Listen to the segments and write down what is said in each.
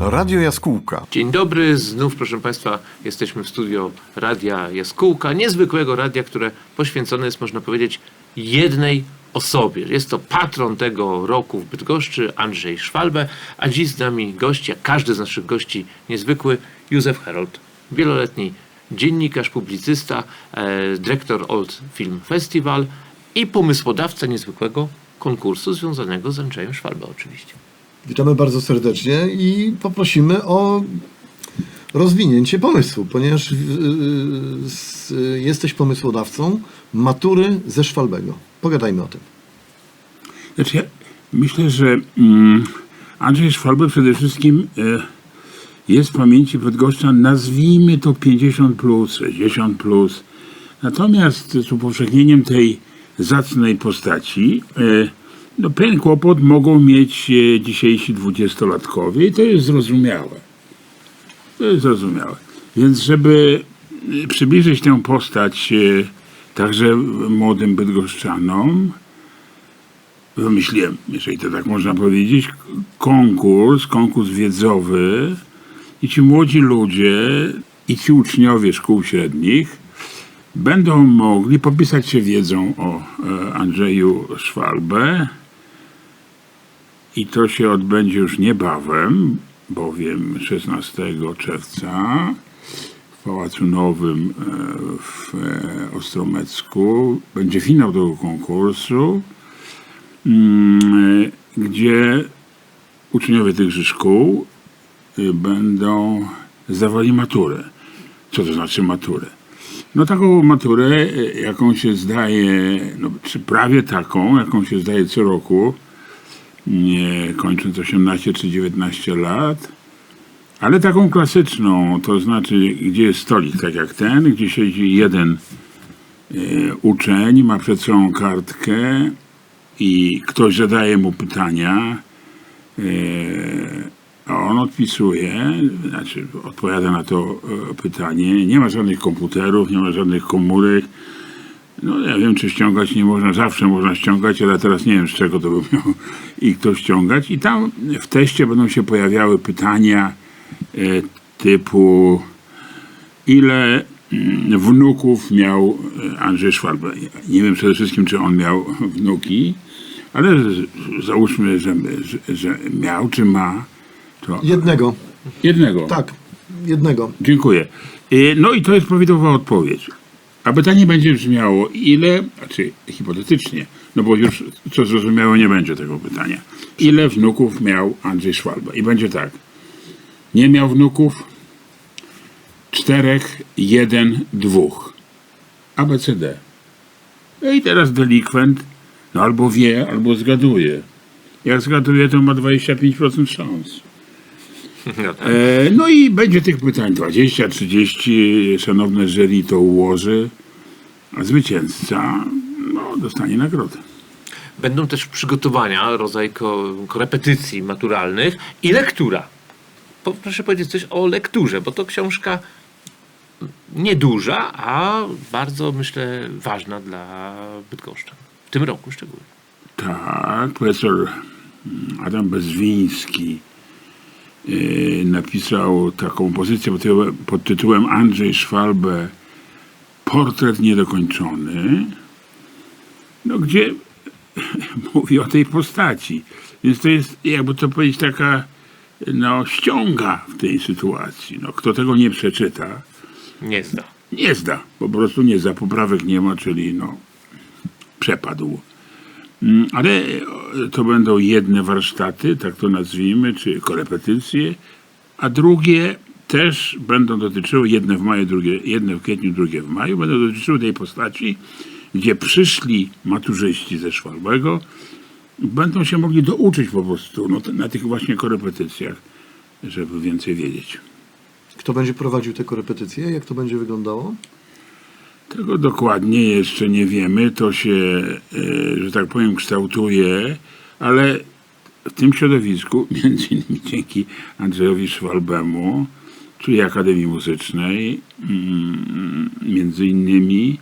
Radio Jaskółka. Dzień dobry, znów proszę Państwa jesteśmy w studio Radia Jaskółka, niezwykłego radia, które poświęcone jest można powiedzieć jednej osobie. Jest to patron tego roku w Bydgoszczy, Andrzej Szwalbe, a dziś z nami gość, jak każdy z naszych gości niezwykły, Józef Herold, wieloletni dziennikarz, publicysta, e, dyrektor Old Film Festival i pomysłodawca niezwykłego konkursu związanego z Andrzejem Szwalbe oczywiście. Witamy bardzo serdecznie i poprosimy o rozwinięcie pomysłu, ponieważ s- yy, jesteś pomysłodawcą matury ze Szwalbego. Pogadajmy o tym. Znaczy, ja myślę, że mm, Andrzej Szwalbe przede wszystkim e, jest w pamięci Bydgoszcza, nazwijmy to 50 plus, 60 plus. Natomiast z upowszechnieniem tej zacnej postaci, e, no, pewien kłopot mogą mieć e, dzisiejsi dwudziestolatkowie i to jest zrozumiałe. To jest zrozumiałe. Więc żeby e, przybliżyć tę postać także młodym bydgoszczanom, wymyśliłem, jeżeli to tak można powiedzieć, konkurs, konkurs wiedzowy i ci młodzi ludzie i ci uczniowie szkół średnich będą mogli popisać się wiedzą o e, Andrzeju Szwalbę i to się odbędzie już niebawem, bowiem 16 czerwca w Pałacu Nowym e, w e, Ostromecku będzie finał tego konkursu mm, gdzie uczniowie tychże szkół będą zdawali maturę. Co to znaczy maturę? No taką maturę, y, jaką się zdaje, no, czy prawie taką, jaką się zdaje co roku, nie kończąc 18 czy 19 lat, ale taką klasyczną, to znaczy, gdzie jest stolik, tak jak ten, gdzie siedzi jeden y, uczeń, ma przed sobą kartkę i ktoś zadaje mu pytania, e, on odpisuje, znaczy odpowiada na to e, pytanie. Nie ma żadnych komputerów, nie ma żadnych komórek. No ja wiem, czy ściągać nie można, zawsze można ściągać, ale teraz nie wiem, z czego to by miał i kto ściągać. I tam w teście będą się pojawiały pytania e, typu ile mm, wnuków miał e, Andrzej Szwalbe. Nie wiem przede wszystkim, czy on miał wnuki, ale załóżmy, że, że miał, czy ma. To Jednego. jednego. Tak, jednego. Dziękuję. E, No i to jest prawidłowa odpowiedź. A pytanie będzie brzmiało, ile, znaczy hipotetycznie, no bo już co zrozumiałe nie będzie tego pytania. Ile wnuków miał Andrzej Szwalba? I będzie tak. Nie miał wnuków, czterech, jeden, dwóch. ABCD. No i teraz delikwent no albo wie, albo zgaduje. Jak zgaduje, to ma 25% szans. E, No i będzie tych pytań 20, 30. Szanowne jury to ułoży, a zwycięzca no, dostanie nagrodę. Będą też przygotowania, rodzaj ko- korepetycji maturalnych i lektura. Po, proszę powiedzieć coś o lekturze, bo to książka nieduża, a bardzo, myślę, ważna dla Bydgoszczan. W tym roku szczególnie. Tak, profesor Adam Bezwiński napisał taką pozycję pod tytułem- pod tytułem Andrzej Szwalbe Portret niedokończony, no, gdzie mówi o tej postaci. Więc to jest, jakby to powiedzieć, taka no, ściąga w tej sytuacji. No, kto tego nie przeczyta, Nie zda. nie zda. Po prostu nie zda. Poprawek nie ma, czyli no, przepadł. Mm, Ale e, to będą jedne warsztaty, tak to nazwijmy, czy korepetycje, a drugie też będą dotyczyły, jedne w maju, drugie, jedne w kwietniu, drugie w maju, będą dotyczyły tej postaci, gdzie przyszli maturzyści ze Szwalbego będą się mogli douczyć po prostu no, na tych właśnie korepetycjach, żeby więcej wiedzieć. Kto będzie prowadził te korepetycje? Jak to będzie wyglądało? Tego dokładnie jeszcze nie wiemy. To się, e, że tak powiem, kształtuje, ale w tym środowisku, między innymi dzięki Andrzejowi Szwalbemu, czyli Akademii Muzycznej, mm, między innymi,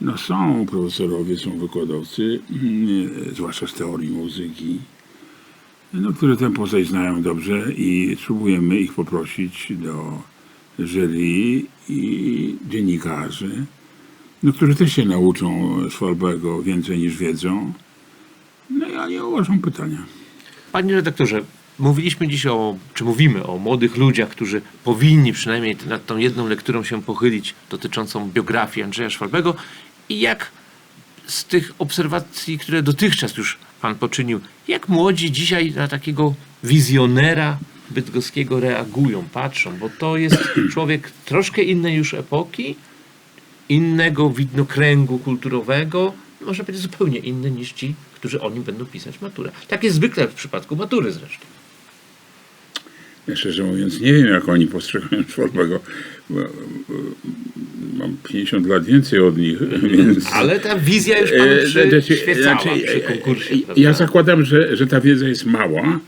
no są profesorowie, są wykładowcy, mm, zwłaszcza z teorii muzyki, no, które tę postać znają dobrze i spróbujemy ich poprosić do jury i dziennikarzy, no, którzy też się nauczą Schwalbego więcej niż wiedzą. No i oni ułożą pytania. Panie redaktorze, mówiliśmy dziś o, czy mówimy o młodych ludziach, którzy powinni przynajmniej nad tą jedną lekturą się pochylić dotyczącą biografii Andrzeja Szwalbego i jak z tych obserwacji, które dotychczas już Pan poczynił, jak młodzi dzisiaj na takiego wizjonera bydgoskiego reagują, patrzą, bo to jest człowiek troszkę innej już epoki, innego widnokręgu kulturowego, można powiedzieć zupełnie inny niż ci, którzy o nim będą pisać maturę. Tak jest zwykle w przypadku matury zresztą. Ja szczerze mówiąc nie wiem, jak oni postrzegają bo Mam 50 lat więcej od nich, więc... Ale ta wizja już panu E, znaczy, przyświecała znaczy, przy e, konkursie. e, prawda? Ja zakładam, że, że ta wiedza jest mała.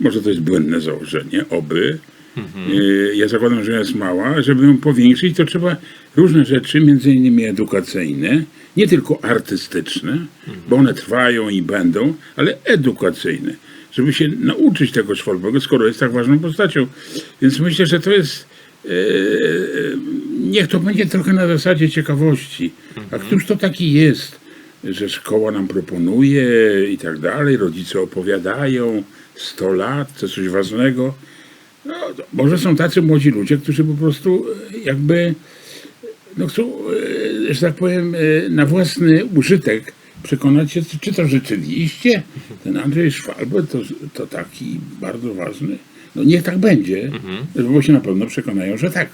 Może to jest błędne założenie, oby. Mhm. E, Ja zakładam, że jest mała. Żeby ją powiększyć, to trzeba różne rzeczy, między innymi edukacyjne, nie tylko artystyczne, Mhm. bo one trwają i będą, ale edukacyjne. Żeby się nauczyć tego Schwalbego, skoro jest tak ważną postacią. Więc myślę, że to jest e, niech to będzie trochę na zasadzie ciekawości. A któż to taki jest, że szkoła nam proponuje i tak dalej, rodzice opowiadają, 100 lat, to coś ważnego. No, może są tacy młodzi ludzie, którzy po prostu e, jakby no chcą, e, że tak powiem, e, na własny użytek przekonać się, czy to rzeczywiście ten Andrzej Szwalbe to, to taki bardzo ważny. No niech tak będzie, bo się na pewno przekonają, że tak.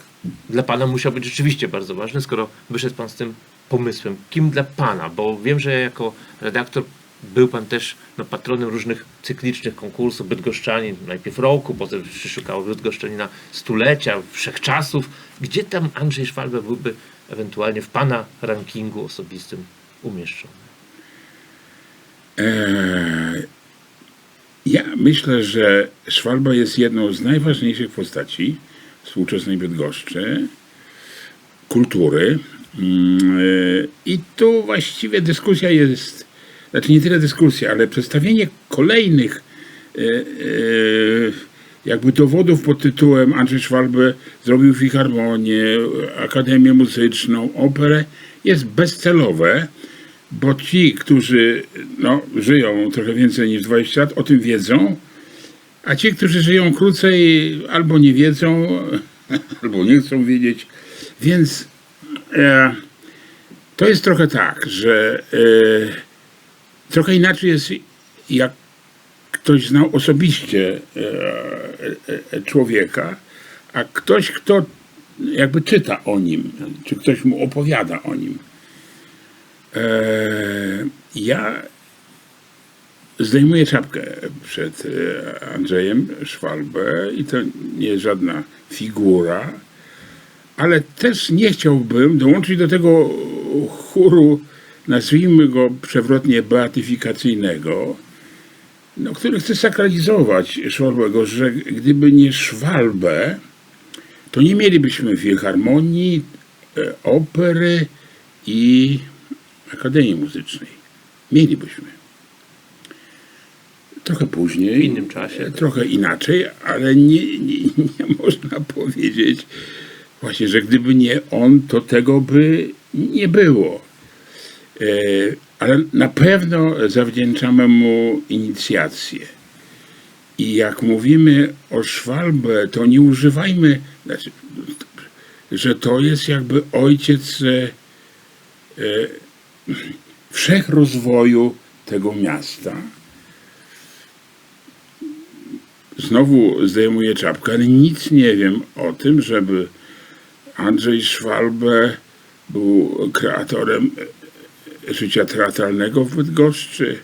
Dla pana musiał być rzeczywiście bardzo ważny, skoro wyszedł pan z tym pomysłem. Kim dla pana? Bo wiem, że jako redaktor był pan też no, patronem różnych cyklicznych konkursów, Bydgoszczanin, najpierw roku, potem się szukało Bydgoszczanina stulecia, wszechczasów. Gdzie tam Andrzej Szwalbe byłby ewentualnie w pana rankingu osobistym umieszczony? Eee, ja myślę, że Szwalba jest jedną z najważniejszych postaci współczesnej Bydgoszczy, kultury. Mm, e, I tu właściwie dyskusja jest, znaczy nie tyle dyskusja, ale przedstawienie kolejnych e, e, jakby dowodów pod tytułem Andrzej Szwalbe zrobił filharmonię, akademię muzyczną, operę jest bezcelowe, bo ci, którzy no, żyją trochę więcej niż 20 lat, o tym wiedzą, a ci, którzy żyją krócej, albo nie wiedzą, albo nie chcą wiedzieć. Więc e, to jest trochę tak, że e, trochę inaczej jest, jak ktoś znał osobiście e, e, e, człowieka, a ktoś, kto jakby czyta o nim, czy ktoś mu opowiada o nim. Ja zdejmuję czapkę przed Andrzejem Szwalbę i to nie jest żadna figura, ale też nie chciałbym dołączyć do tego chóru, nazwijmy go przewrotnie beatyfikacyjnego, no, który chce sakralizować Szwalbego, że gdyby nie Szwalbę, to nie mielibyśmy filharmonii, e, opery i Akademii Muzycznej. Mielibyśmy. Trochę później. W innym czasie. e, Trochę inaczej, ale nie, nie, nie można powiedzieć właśnie, że gdyby nie on, to tego by nie było. E, ale na pewno zawdzięczamy mu inicjację. I jak mówimy o Szwalbę, to nie używajmy, znaczy, że to jest jakby ojciec e, e, wszechrozwoju tego miasta. Znowu zdejmuję czapkę, ale nic nie wiem o tym, żeby Andrzej Szwalbe był kreatorem życia teatralnego w Bydgoszczy,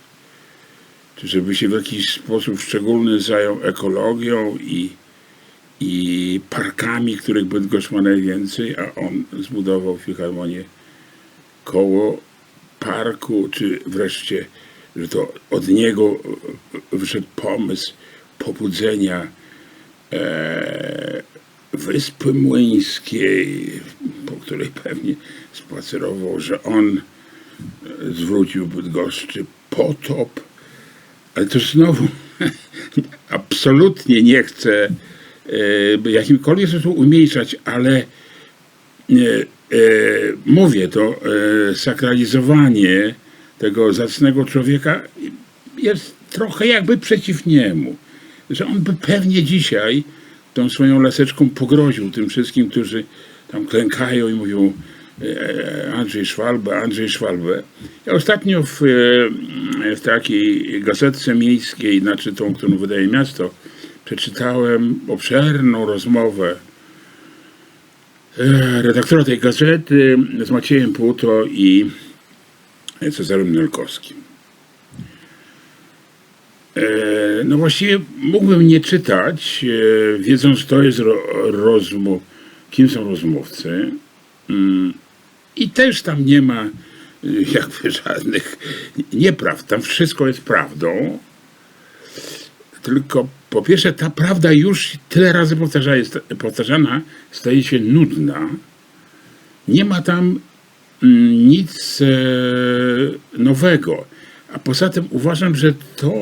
czy żeby się w jakiś sposób szczególny zajął ekologią i, i parkami, których Bydgoszcz ma najwięcej, a on zbudował filharmonię koło parku, czy wreszcie, że to od niego wyszedł pomysł pobudzenia e, Wyspy Młyńskiej, po której pewnie spacerował, że on zwrócił Bydgoszczy potop, Ale to znowu absolutnie nie chcę e, jakimkolwiek sposób umniejszać, ale e, e, mówię to, sakralizowanie tego zacnego człowieka jest trochę jakby przeciw niemu. Że on by pewnie dzisiaj tą swoją laseczką pogroził tym wszystkim, którzy tam klękają i mówią Andrzej Szwalbe, Andrzej Szwalbe. Ja ostatnio w, e, w takiej gazetce miejskiej, znaczy tą, którą wydaje miasto, przeczytałem obszerną rozmowę e, redaktora tej gazety z Maciejem Płuto i Cezarym Nelkowskim. E, No właściwie mógłbym nie czytać, e, wiedząc to jest ro, rozmów, kim są rozmówcy. I też tam nie ma e, jakby żadnych nieprawd. Tam wszystko jest prawdą. Tylko po pierwsze ta prawda już tyle razy powtarza, jest, powtarzana staje się nudna. Nie ma tam mm, nic e, nowego. A poza tym uważam, że to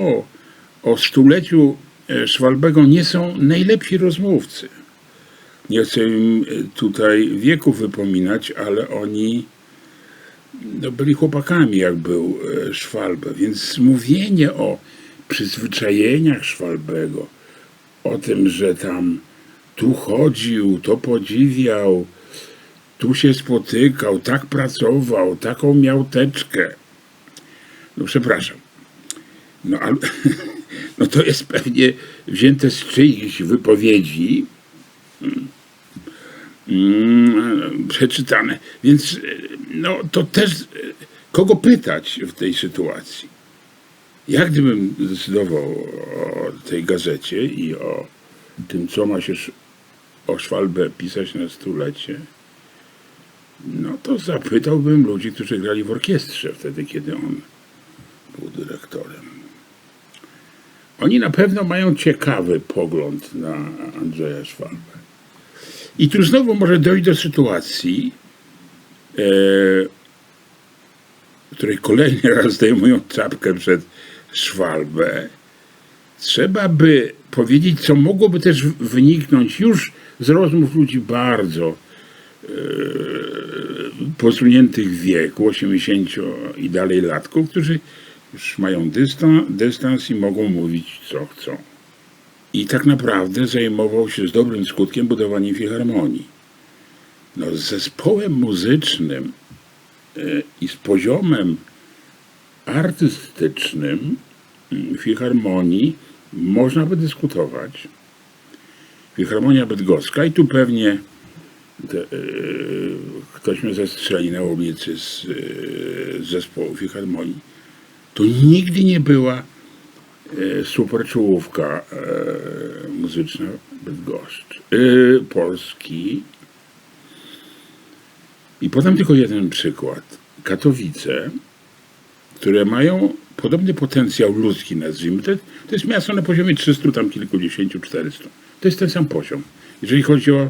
o stuleciu e, Szwalbego nie są najlepsi rozmówcy. Nie chcę im e, tutaj wieku wypominać, ale oni no, byli chłopakami, jak był e, Szwalbe. Więc mówienie o przyzwyczajeniach Szwalbego, o tym, że tam tu chodził, to podziwiał, tu się spotykał, tak pracował, taką miał teczkę. No przepraszam. No, ale, no to jest pewnie wzięte z czyichś wypowiedzi, mm, przeczytane. Więc e, no, to też e, kogo pytać w tej sytuacji? Ja gdybym decydował o tej gazecie i o tym, co ma się o Szwalbę pisać na stulecie, no to zapytałbym ludzi, którzy grali w orkiestrze wtedy, kiedy on był dyrektorem. Oni na pewno mają ciekawy pogląd na Andrzeja Szwabę. I tu znowu może dojść do sytuacji, e, w której kolejny raz zdejmują czapkę przed Szwalbę. Trzeba by powiedzieć, co mogłoby też wyniknąć już z rozmów ludzi bardzo posuniętych w wieku, 80 i dalej latków, którzy już mają dystans, dystans i mogą mówić co chcą. I tak naprawdę zajmował się z dobrym skutkiem budowaniem filharmonii. No, z zespołem muzycznym e, i z poziomem artystycznym mm, filharmonii można by dyskutować. Filharmonia Bydgoska i tu pewnie te, e, ktoś mnie zastrzeli na ulicy z, e, z zespołu Filharmonii, to nigdy nie była super czołówka e, muzyczna Bydgoszcz, e, Polski. I podam tylko jeden przykład. Katowice, które mają podobny potencjał ludzki, nazwijmy. To, to jest miasto na poziomie 300, tam kilkudziesięciu, 400. To jest ten sam poziom. Jeżeli chodzi o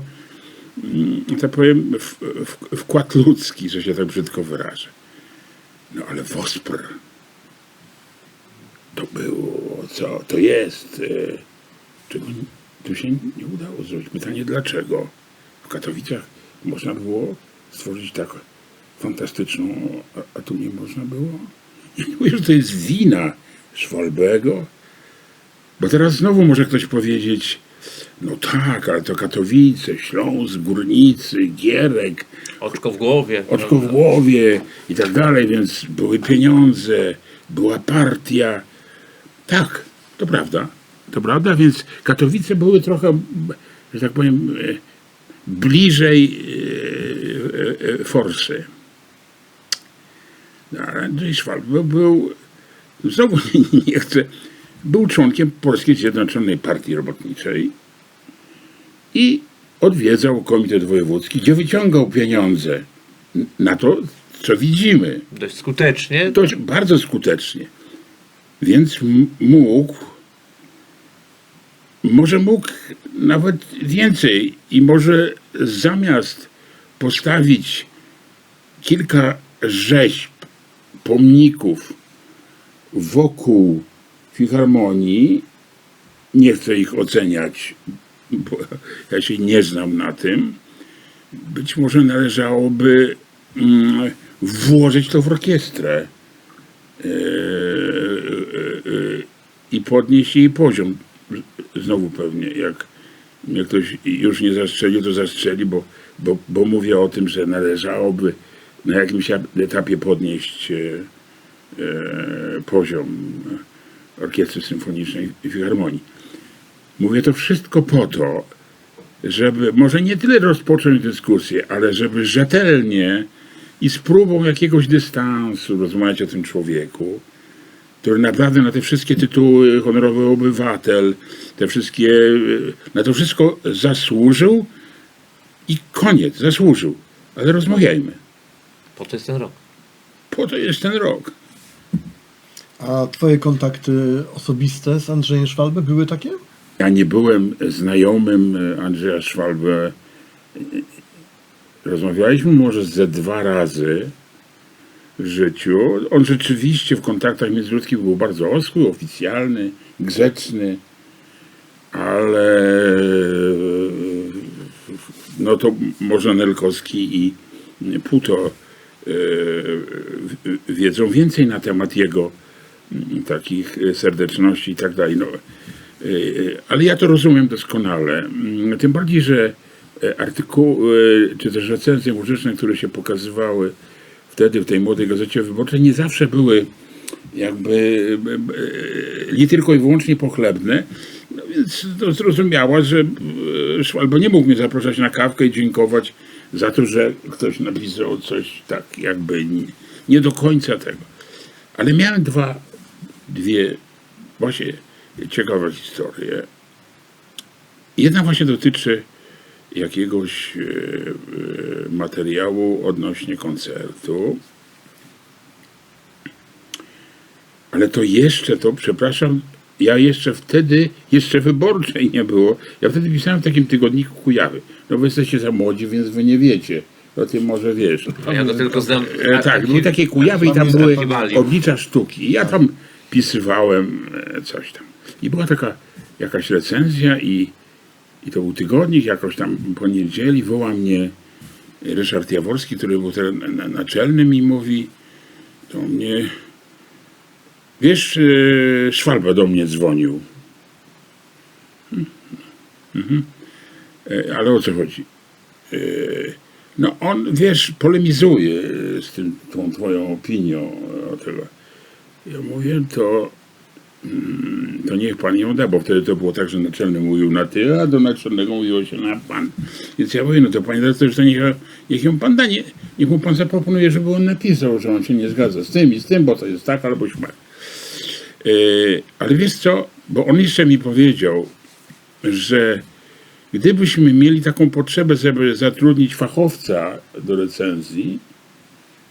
mm, tak powiem, w, w, wkład ludzki, że się tak brzydko wyrażę. No ale Wospr to było, co to jest, e, czego tu się nie udało zrobić. Pytanie dlaczego w Katowicach można było stworzyć tak fantastyczną, a, a tu nie można było? Ja nie mówię, że to jest wina Szwalbego, bo teraz znowu może ktoś powiedzieć, no tak, ale to Katowice, Śląsk, Górnicy, Gierek, Oczko w głowie. oczko w głowie i tak dalej, więc były pieniądze, była partia. Tak, to prawda. To prawda, więc Katowice były trochę, że tak powiem, e, bliżej e, e, forsy. No, Andrzej Szwab był, był znowu nie, nie chcę, był członkiem Polskiej Zjednoczonej Partii Robotniczej i odwiedzał Komitet Wojewódzki, gdzie wyciągał pieniądze na to, co widzimy. Dość skutecznie. Dość bardzo skutecznie. Więc mógł, może mógł nawet więcej i może zamiast postawić kilka rzeźb, pomników wokół filharmonii, nie chcę ich oceniać, bo ja się nie znam na tym, być może należałoby mm, włożyć to w orkiestrę. E, i podnieść jej poziom. Znowu pewnie, jak mnie ktoś już nie zastrzelił, to zastrzeli, bo, bo, bo mówię o tym, że należałoby na jakimś etapie podnieść e, e, poziom orkiestry symfonicznej i filharmonii. Mówię to wszystko po to, żeby może nie tyle rozpocząć dyskusję, ale żeby rzetelnie i z próbą jakiegoś dystansu rozmawiać o tym człowieku, który naprawdę na te wszystkie tytuły honorowy obywatel, te wszystkie, na to wszystko zasłużył i koniec, zasłużył. Ale rozmawiajmy. Po to jest ten rok. Po to jest ten rok. A twoje kontakty osobiste z Andrzejem Szwalbem były takie? Ja nie byłem znajomym Andrzeja Szwalbę. Rozmawialiśmy może ze dwa razy życiu. On rzeczywiście w kontaktach międzyludzkich był bardzo oschły, oficjalny, grzeczny, ale no to może Nelkowski i Puto e, wiedzą więcej na temat jego mm, takich serdeczności i tak dalej. No, Yy, Ale ja to rozumiem doskonale. Mm, Tym bardziej, że e, artykuły, czy też recenzje muzyczne, które się pokazywały wtedy w tej młodej gazecie wyborczej, nie zawsze były jakby e, nie tylko i wyłącznie pochlebne. No więc to zrozumiała, że e, Szwalbo nie mógł mnie zapraszać na kawkę i dziękować za to, że ktoś napisał coś tak jakby nie, nie do końca tego. Ale miałem dwa, dwie właśnie ciekawe historie. Jedna właśnie dotyczy jakiegoś e, e, materiału odnośnie koncertu. Ale to jeszcze to, przepraszam, ja jeszcze wtedy, jeszcze wyborczej nie było. Ja wtedy pisałem w takim tygodniku Kujawy. No wy jesteście za młodzi, więc wy nie wiecie. O tym może wiesz. A ja go tylko znam. E, tak, były takie Kujawy i tam były oblicza sztuki. I ja tam pisywałem e, coś tam. I była taka jakaś recenzja i, i to był tygodnik, jakoś tam po niedzieli woła mnie Ryszard Jaworski, który był na- naczelnym i mówi do mnie wiesz, e, Szwalba do mnie dzwonił. Mhm. E, Ale o co chodzi? E, No on, wiesz, polemizuje z tym, tą twoją opinią o tego. Ja mówię, to, to niech pan ją da, bo wtedy to było tak, że naczelny mówił na ty, a do naczelnego mówiło się na pan. Więc ja mówię, no to panie redaktorze, to niech, niech ją pan da, nie, niech mu pan zaproponuje, żeby on napisał, że on się nie zgadza z tym i z tym, bo to jest tak albo śmak. Yy, ale wiesz co, bo on jeszcze mi powiedział, że gdybyśmy mieli taką potrzebę, żeby zatrudnić fachowca do recenzji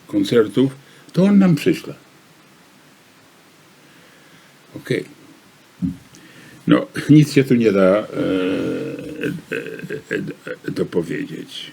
koncertów, to on nam przyśle. Okej. No, nic się tu nie da e, e, e, e, dopowiedzieć.